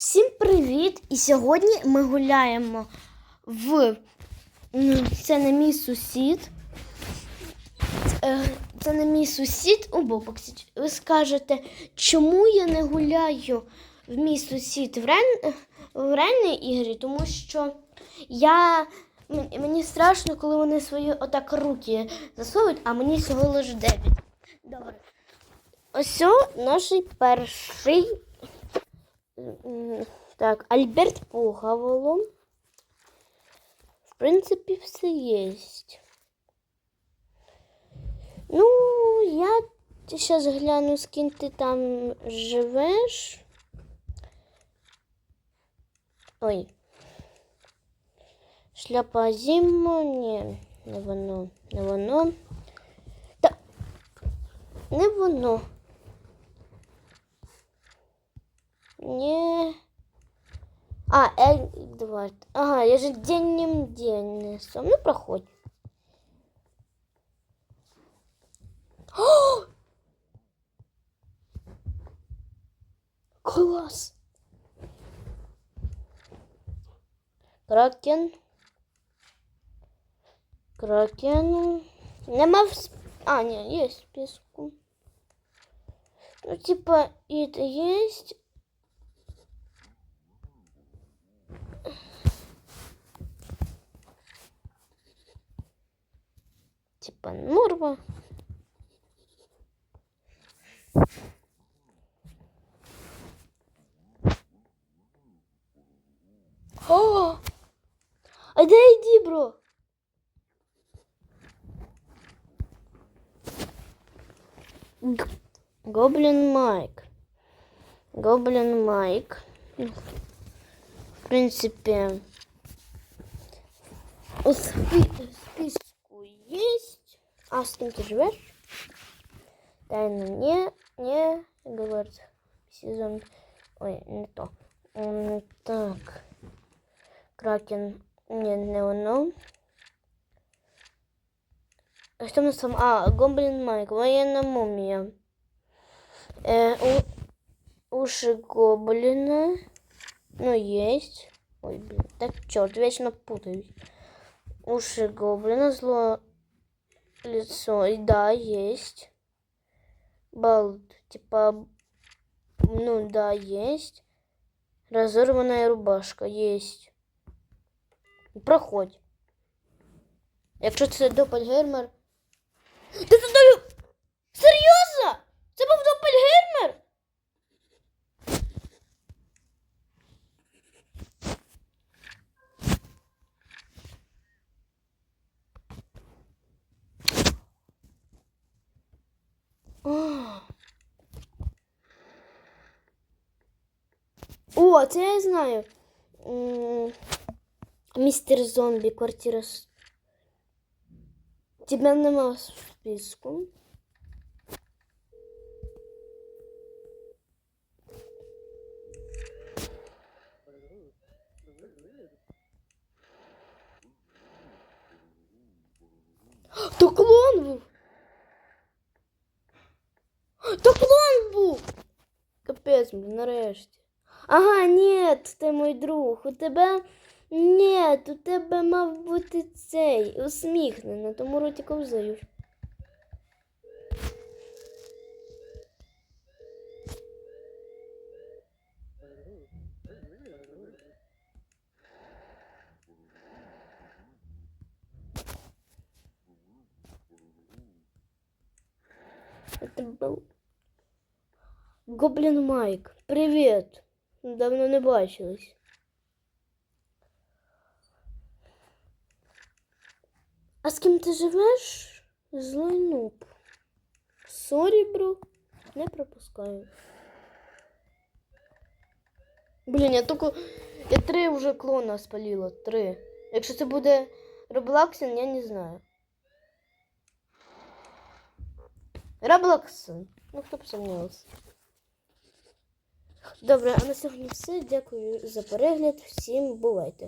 Всім привіт! І сьогодні ми гуляємо в це не мій сусід. Е, Це не мій сусід у Бобоксі. Ви скажете, чому я не гуляю в мій сусід в, Рен... в Ренній ігрі? Тому що я... мені страшно, коли вони свої отак руки засовують, а мені всього лише 9. Добре. Ось наш перший Так, Альберт Пугаволо. В принципе, все есть. Ну, я сейчас гляну, з ким ти там живеш. Ой. Шляпа зиму, ні, не воно, не воно. Та не воно. Не. А, Эдвард. Ага, я же денем день несу. Ну, проходь. О! Класс. Кракен. Кракен. Нема в... А, не, есть в списку. Ну, типа, это есть. Типа норма. О! А де йди, бро? Гоблин Майк. Гоблин Майк. В принципе, у спи- списку есть. А с кем ты живешь? Тайна не, не, говорит, сезон. Ой, не то. Так. Кракен. Не, не воно. А Что у нас там? А, Гоблин Майк, военная мумия. Э, у- уши гоблина. Ну, есть. Ой, блин. Так, черт, вечно путаюсь. Уши гоблина, зло лицо. И да, есть. Балд, типа, ну да, есть. Разорванная рубашка, есть. Проходь. Якщо це допельгеймер. Ти це долю... Серйозно? Це був допельгеймер? А. О, це я знаю. М, Містер зомбі, квартира. с- Тебе нема в списку. То клон був. То клон був. Капець, блін, нарешті. Ага, ні, ти мій друг. У тебе. Ні, у тебе мав бути цей усміхнений, тому роті ковзаєш. Это был Гоблин Майк. Привет. Давно не бачились. А з ким ти живеш? Злой нуб. Сорі, бро. Не пропускаю. Блін, я тільки. Я три вже клона спалила. Три. Якщо це буде Роблаксен, я не знаю. Роблаксен. Ну, хто б сумнівався. Добре, а на сьогодні все. Дякую за перегляд. Всім бувайте.